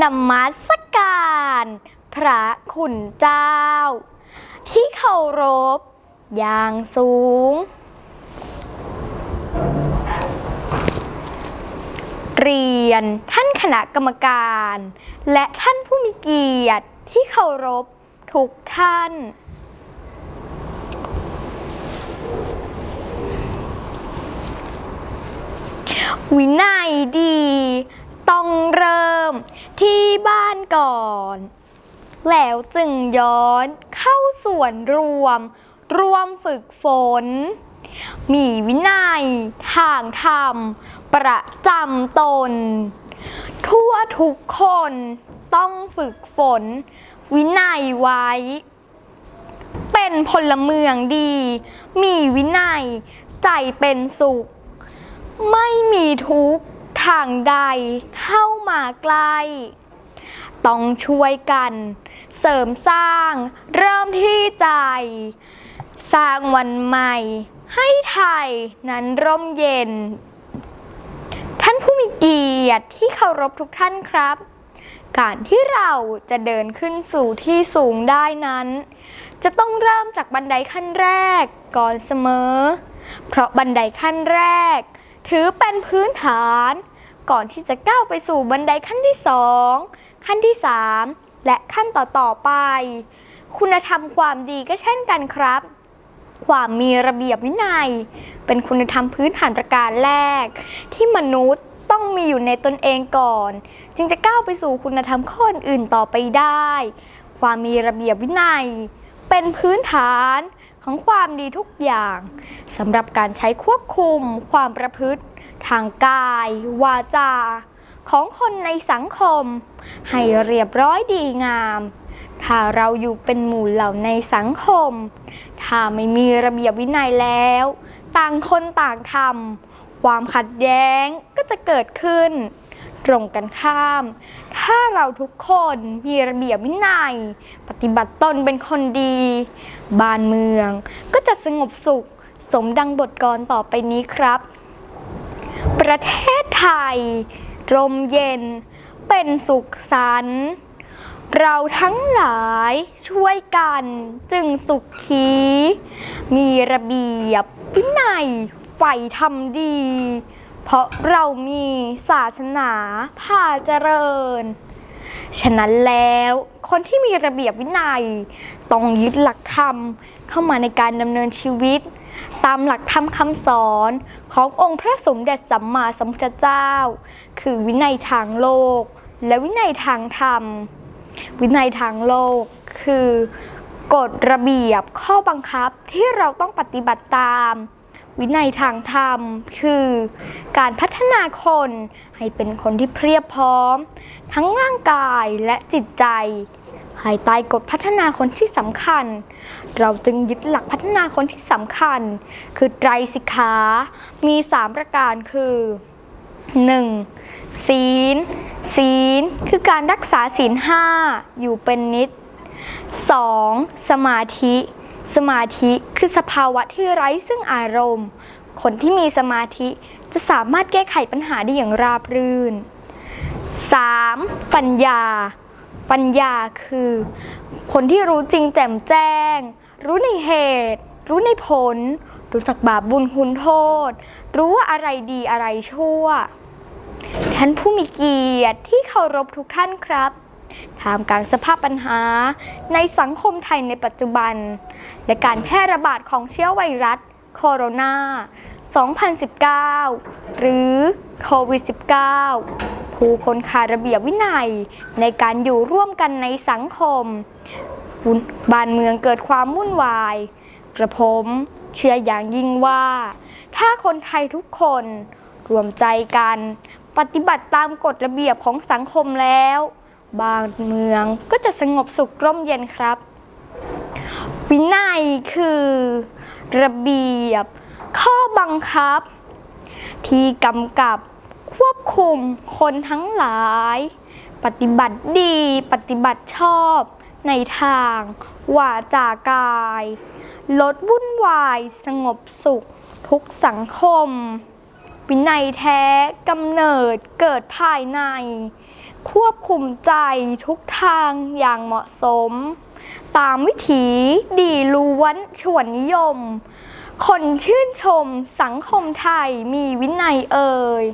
นมัสการ พระขุนเจ้า ที่เคารพอย่างสูง เรียนท่านคณะกรรมการ และท่านผู้มีเกียรติที่เคารพทุกท่าน วินัยดี ต้องเริ่มที่บ้านก่อน แล้วจึงย้อนเข้าส่วนรวม รวมฝึกฝน มีวินัย ทางธรรม ประจำตน ทั่วทุกคนต้องฝึกฝน วินัยไว้ เป็นพลเมืองดี มีวินัย ใจเป็นสุข ไม่มีทุกข์ ทางใดเข้ามาใกล้ต้องช่วยกัน เสริมสร้าง เริ่มที่ใจ สร้างวันใหม่ ให้ไทยนั้นร่มเย็น ท่านผู้มีเกียรติที่เคารพทุกท่านครับ การที่เราจะเดินขึ้นสู่ที่สูงได้นั้น จะต้องเริ่มจากบันไดขั้นแรกก่อนเสมอ เพราะบันไดขั้นแรก ถือเป็นพื้นฐาน ก่อนที่จะก้าวไปสู่บันไดขั้นที่สองขั้นที่สามและขั้นต่อๆไป คุณธรรมความดีก็เช่นกันครับ ความมีระเบียบวินัย เป็นคุณธรรมพื้นฐานประการแรก ที่มนุษย์ต้องมีอยู่ในตนเองก่อน จึงจะก้าวไปสู่คุณธรรมข้ออื่นต่อไปได้ ความมีระเบียบวินัย เป็นพื้นฐานของความดีทุกอย่างสำหรับการใช้ควบคุมความประพฤติ ทางกาย วาจา ของคนในสังคม ให้เรียบร้อยดีงาม ถ้าเราอยู่เป็นหมู่เหล่าในสังคม ถ้าไม่มีระเบียบวินัยแล้ว ต่างคนต่างทำความขัดแย้งก็จะเกิดขึ้น ตรงกันข้าม ถ้าเราทุกคนมีระเบียบวินัย ปฏิบัติตนเป็นคนดี บ้านเมืองก็จะสงบสุขสมดังบทกลอนต่อไปนี้ครับ ประเทศไทย ร่มเย็นเป็นสุขสันต์เราทั้งหลายช่วยกันจึงสุขขี มีระเบียบวินัยใฝ่ทำดี เพราะเรามีศาสนาพาเจริญ ฉะนั้นแล้วคนที่มีระเบียบวินัย ต้องยึดหลักธรรมเข้ามาในการดำเนินชีวิต ตามหลักธรรมคำสอนขององค์พระสมเด็จสัมมาสัมพุทธเจ้า คือวินัยทางโลก และวินัยทางธรรม วินัยทางโลก คือกฎระเบียบข้อบังคับที่เราต้องปฏิบัติตาม วินัยทางธรรม คือการพัฒนาคนให้เป็นคนที่เพียบพร้อม ทั้งร่างกายและจิตใจ ภายใต้กฎพัฒนาคนที่สำคัญ เราจึงยึดหลักพัฒนาคนที่สำคัญ คือไตรสิกขา มี 3 ประการคือ 1. ศีล ศีล คือการรักษาศีลห้าอยู่เป็นนิด 2. สมาธิ สมาธิคือสภาวะที่ไร้ซึ่งอารมณ์ คนที่มีสมาธิจะสามารถแก้ไขปัญหาได้อย่างราบรื่น 3. ปัญญา ปัญญาคือ คนที่รู้จริงแจ่มแจ้ง รู้ในเหตุ รู้ในผล รู้จักบาปบุญคุณโทษ รู้ว่าอะไรดีอะไรชั่ว ท่านผู้มีเกียรติที่เคารพทุกท่านครับท่ามกลางสภาพปัญหาในสังคมไทยในปัจจุบัน และการแพร่ระบาดของเชื้อไวรัสโคโรนา 2019 หรือโควิด -19 ผู้คนขาดระเบียบวินัย ในการอยู่ร่วมกันในสังคม บ้านเมืองเกิดความวุ่นวาย กระผมเชื่ออย่างยิ่งว่า ถ้าคนไทยทุกคนรวมใจกัน ปฏิบัติตามกฎระเบียบของสังคมแล้ว บ้านเมืองก็จะสงบสุขร่มเย็นครับ วินัยคือ ระเบียบ ข้อบังคับ ที่กำกับ ควบคุมคนทั้งหลาย ปฏิบัติดีปฏิบัติชอบในทางวาจากาย ลดวุ่นวายสงบสุขทุกสังคม วินัยแท้กำเนิดเกิดภายใน ควบคุมใจทุกทางอย่างเหมาะสม ตามวิถีดีล้วนชวนนิยม คนชื่นชมสังคมไทยมีวินัยเอ่ย